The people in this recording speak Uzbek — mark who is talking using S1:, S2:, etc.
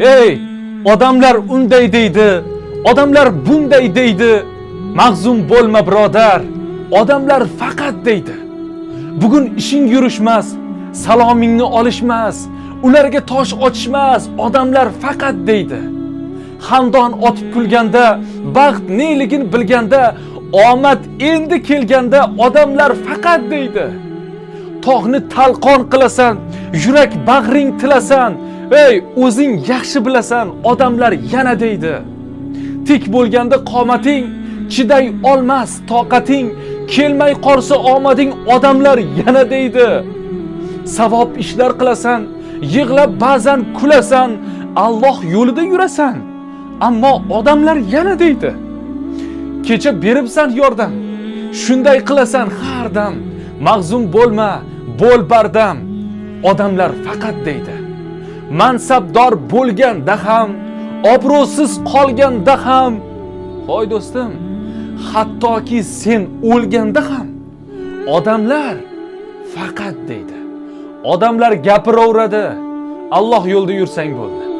S1: ey odamlar unday deydi odamlar bunday deydi. Mag'zum bo'lma birodar. Odamlar faqat deydi. Bugun ishing yurishmas salomingni olishmas ularga tosh otishmas odamlar faqat deydi. Xandon otib kulganda baxt neligini bilganda omad endi kelganda odamlar faqat deydi. Tog'ni talqon qilasan yurak bag'ring tilasan ey o'zing yaxshi bilasan odamlar yana deydi. Tik bo'lganda qomating chiday olmas toqating kelmay qolsa omading odamlar yana deydi. Savob ishlar qilasan yig'lab ba'zan kulasan Alloh yo'lida yurasan ammo odamlar yana deydi. Kecha beribsan yordam shunday qilasan har dam mag'zum bo'lma bo'l bardam odamlar faqat deydi mansabdor bo'lganda ham obro'siz qolganda ham. Hoy do'stim hattoki sen o'lganda ham odamlar faqat deydi. Odamlar gapiraveradi. Alloh yo'lida yursang bo'ldi.